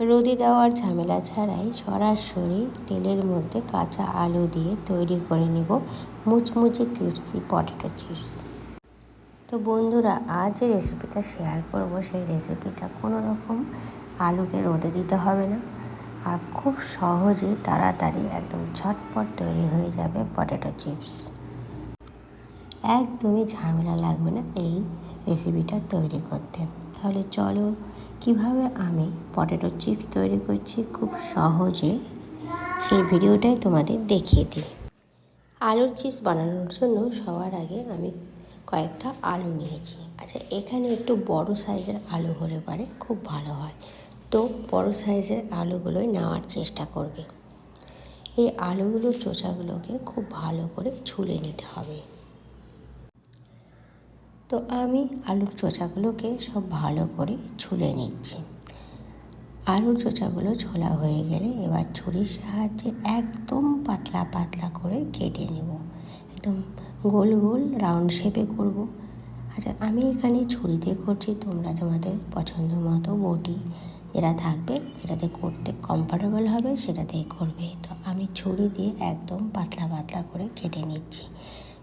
রোদে দেওয়ার ঝামেলা ছাড়াই সরাসরি তেলের মধ্যে কাঁচা আলু দিয়ে তৈরি করে নেব মুচমুচে ক্রিপসি পটেটো চিপস। তো বন্ধুরা, আজ যে রেসিপিটা শেয়ার করব, সেই রেসিপিটা কোনো রকম আলুকে রোদে দিতে হবে না আর খুব সহজে তাড়াতাড়ি একদম ঝটপট তৈরি হয়ে যাবে পটেটো চিপস। একদমই ঝামেলা লাগবে না এই রেসিপিটা তৈরি করতে। তাহলে চলো, কীভাবে আমি পটেটো চিপস তৈরি করছি খুব সহজে, সেই ভিডিওটাই তোমাদের দেখিয়ে দিই। আলুর চিপস বানানোর জন্য সবার আগে আমি কয়েকটা আলু নিয়েছি। আচ্ছা এখানে একটু বড় সাইজের আলু হলে পারে খুব ভালো হয়। তো বড় সাইজের আলুগুলোই নেওয়ার চেষ্টা করবে। এই আলুগুলোর চোচাগুলোকে খুব ভালো করে ছুলে নিতে হবে। তো আমি আলুর চোচাগুলোকে সব ভালো করে ছুলে নিচ্ছি। আলুর চোচাগুলো ছোলা হয়ে গেলে এবার ছুরির সাহায্যে একদম পাতলা পাতলা করে কেটে নেব। একদম গোল গোল রাউন্ড শেপে করব। আচ্ছা আমি এখানে ছুরিতে করছি, তোমরা তোমাদের পছন্দ মতো বটি যেটা থাকবে, যেটাতে করতে কমফর্টেবল হবে সেটাতেই করবে। তো আমি ছুরি দিয়ে একদম পাতলা পাতলা করে কেটে নিচ্ছি।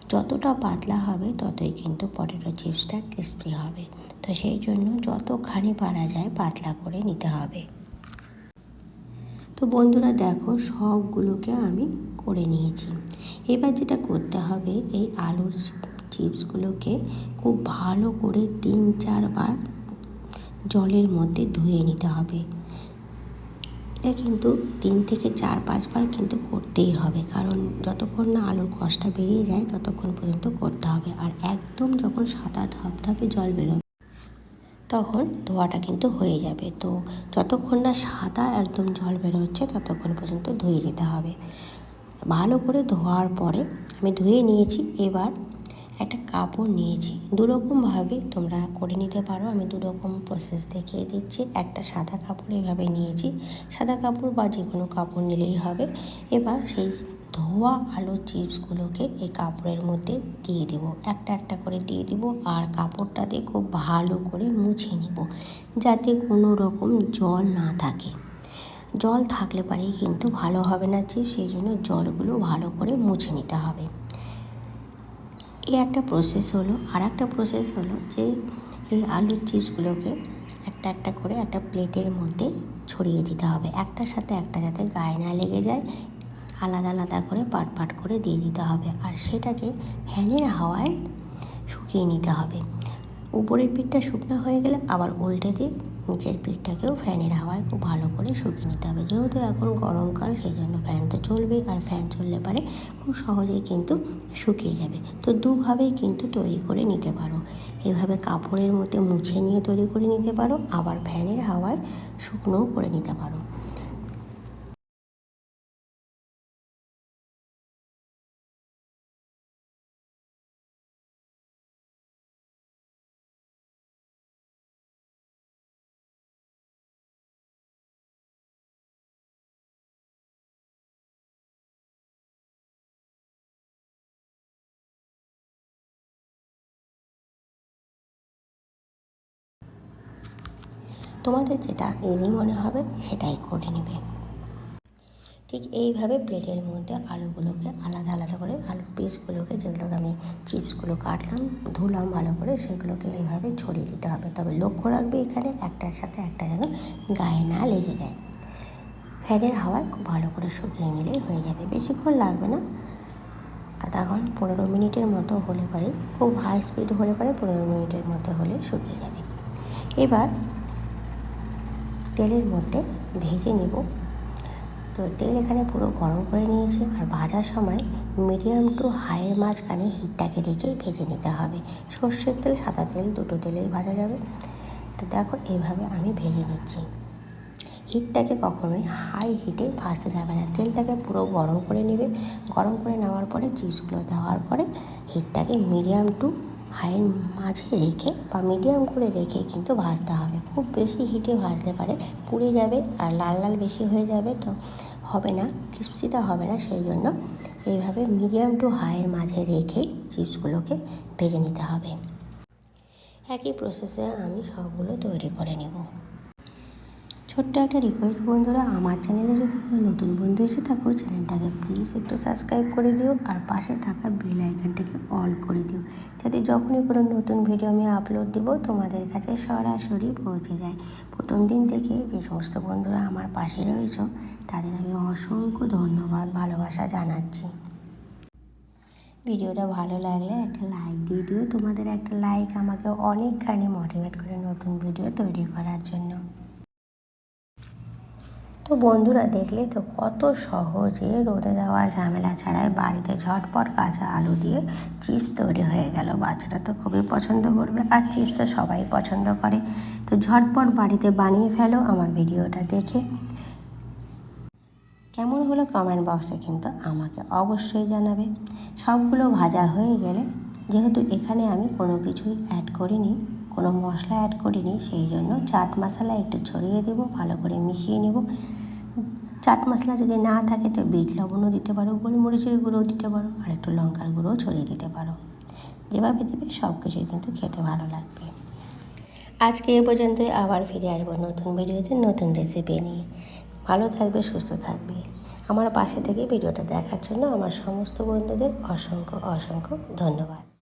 যতটা পাতলা হবে, ততই কিন্তু পটেটো চিপসটা ক্রিস্পি হবে। তো সেই জন্য যতখানি পারা যায় পাতলা করে নিতে হবে। তো বন্ধুরা দেখো, সবগুলোকে আমি করে নিয়েছি। এবার যেটা করতে হবে, এই আলুর চিপসগুলোকে খুব ভালো করে তিন, চারবার জলের মধ্যে ধুয়ে নিতে হবে। এটা কিন্তু তিন থেকে চার, পাঁচবার কিন্তু করতেই হবে। কারণ যতক্ষণ না আলুর কষটা বেরিয়ে যায়, ততক্ষণ পর্যন্ত করতে হবে। আর একদম যখন সাদা ধপধপে জল বেরোবে, তখন ধোয়াটা কিন্তু হয়ে যাবে। তো যতক্ষণ না সাদা একদম জল বেরোচ্ছে, ততক্ষণ পর্যন্ত ধুয়ে যেতে হবে। ভালো করে ধোয়ার পরে আমি ধুয়ে নিয়েছি। এবার একটা কাপড় নিয়েছি। দুরকমভাবে তোমরা করে নিতে পারো। আমি দুরকম প্রসেস দেখিয়ে দিচ্ছি। একটা সাদা কাপড় এভাবে নিয়েছি। সাদা কাপড় বা যে কোনো কাপড় নিলেই হবে। এবার সেই ধোয়া আলুর চিপসগুলোকে এই কাপড়ের মধ্যে দিয়ে দেবো। একটা একটা করে দিয়ে দেবো আর কাপড়টা দিয়ে খুব ভালো করে মুছে নেব যাতে কোনো রকম জল না থাকে। জল থাকলে পারেই কিন্তু ভালো হবে না চিপস। সেই জন্য জলগুলো ভালো করে মুছে নিতে হবে। এই একটা প্রসেস হলো আর একটা প্রসেস হলো যে এই আলুর চিপসগুলোকে একটা একটা করে একটা প্লেটের মধ্যে ছড়িয়ে দিতে হবে। একটার সাথে একটা যাতে গায়ে না লেগে যায়, আলাদা আলাদা করে পাট পাট করে দিয়ে দিতে হবে আর সেটাকে ফ্যানের হাওয়ায় শুকিয়ে নিতে হবে। উপরের পিঠটা শুকনো হয়ে গেলে আবার উল্টে দিয়ে নিচের পিঠটাকেও ফ্যানের হাওয়ায় খুব ভালো করে শুকিয়ে নিতে হবে। যেহেতু এখন গরমকাল সেই জন্য ফ্যান তো চলবেই আর ফ্যান চললে পারে খুব সহজেই কিন্তু শুকিয়ে যাবে। তো দুভাবেই কিন্তু তৈরি করে নিতে পারো। এভাবে কাপড়ের মধ্যে মুছে নিয়ে তৈরি করে নিতে পারো, আবার ফ্যানের হাওয়ায় শুকনোও করে নিতে পারো। তোমাদের যেটা ইজি মনে হবে সেটাই করে নেবে। ঠিক এইভাবে প্লেটের মধ্যে আলুগুলোকে আলাদা আলাদা করে আলুর পিসগুলোকে যেগুলোকে আমি চিপসগুলো কাটলাম, ধুলাম ভালো করে সেগুলোকে এইভাবে ছড়িয়ে দিতে হবে। তবে লক্ষ্য রাখবে এখানে একটার সাথে একটা যেন গায়ে না লেগে যায়। ফ্যানের হাওয়ায় খুব ভালো করে শুকিয়ে নিলেই হয়ে যাবে। বেশিক্ষণ লাগবে না। আধা ঘণ্টা, পনেরো মিনিটের মতো হলে পারে। খুব হাই স্পিড হলে পারে, পনেরো মিনিটের মধ্যে হলে শুকিয়ে যাবে। এবার তেলের মধ্যে ভেজে নেব। তো তেল এখানে পুরো গরম করে নিয়েছি আর ভাজার সময় মিডিয়াম টু হাইয়ের মাঝখানে হিটটাকে রেখে ভেজে নিতে হবে। সর্ষের তেল, সাদা তেল দুটো তেলেই ভাজা যাবে। তো দেখো এইভাবে আমি ভেজে নিচ্ছি। হিটটাকে কখনোই হাই হিটে ভাজতে যাবে না। তেলটাকে পুরো গরম করে নেবে। গরম করে নেওয়ার পরে চিপসগুলো দেওয়ার পরে হিটটাকে মিডিয়াম টু হাইয়ের মাঝে রেখে বা মিডিয়াম করে রেখে কিন্তু ভাজতে হবে। খুব বেশি হিটে ভাজতে পারে, পুড়ে যাবে আর লাল লাল বেশি হয়ে যাবে তো হবে না ক্রিস্পিটা হবে না সেই জন্য এইভাবে মিডিয়াম টু হাইয়ের মাঝে রেখে চিপসগুলোকে ভেজে নিতে হবে। একই প্রসেসে আমি সবগুলো তৈরি করে নেব। ছোট্ট একটা রিকোয়েস্ট বন্ধুরা, আমার চ্যানেলে যদি কোনো নতুন বন্ধু এসে থাকো চ্যানেলটাকে প্লিজ একটু সাবস্ক্রাইব করে দিও আর পাশে থাকা বেল আইকনটাকে অন করে দিও। যাতে যখনই কোনো নতুন ভিডিও আমি আপলোড দেবো, তোমাদের কাছে সরাসরি পৌঁছে যায়। প্রথম দিন থেকে যে সমস্ত বন্ধুরা আমার পাশে রয়েছ, তাদের আমি অসংখ্য ধন্যবাদ, ভালোবাসা জানাচ্ছি। ভিডিওটা ভালো লাগলে একটা লাইক দিয়ে দিও। তোমাদের একটা লাইক আমাকে অনেকখানি মোটিভেট করে নতুন ভিডিও তৈরি করার জন্য। তো বন্ধুরা দেখলে তো কত সহজে রোদে দেওয়ার ঝামেলা ছাড়াই বাড়িতে ঝটপট কাঁচা আলু দিয়ে চিপস তৈরি হয়ে গেল। বাচ্চারা তো খুবই পছন্দ করবে আর চিপস তো সবাই পছন্দ করে। তো ঝটপট বাড়িতে বানিয়ে ফেলো আমার ভিডিওটা দেখে। কেমন হলো কমেন্ট বক্সে কিন্তু আমাকে অবশ্যই জানাবে। সবগুলো ভাজা হয়ে গেলে যেহেতু এখানে আমি কোনো কিছুই অ্যাড করিনি কোনো মশলা অ্যাড করিনি, সেই জন্য চাট মশলা একটু ছড়িয়ে দেব, ভালো করে মিশিয়ে নেব। চাট মশলা যদি না থাকে তো বিট লবণও দিতে পারো, গোলমরিচের গুঁড়োও দিতে পারো, আর একটু লঙ্কার গুঁড়োও ছড়িয়ে দিতে পারো। যেভাবে দেবে সব কিছুই কিন্তু খেতে ভালো লাগবে। আজকে এ পর্যন্তই, আবার ফিরে আসব নতুন ভিডিওতে, নতুন রেসিপি নিয়ে। ভালো থাকবে, সুস্থ থাকবে। আমার পাশে থেকে ভিডিওটা দেখার জন্য আমার সমস্ত বন্ধুদের অসংখ্য অসংখ্য ধন্যবাদ।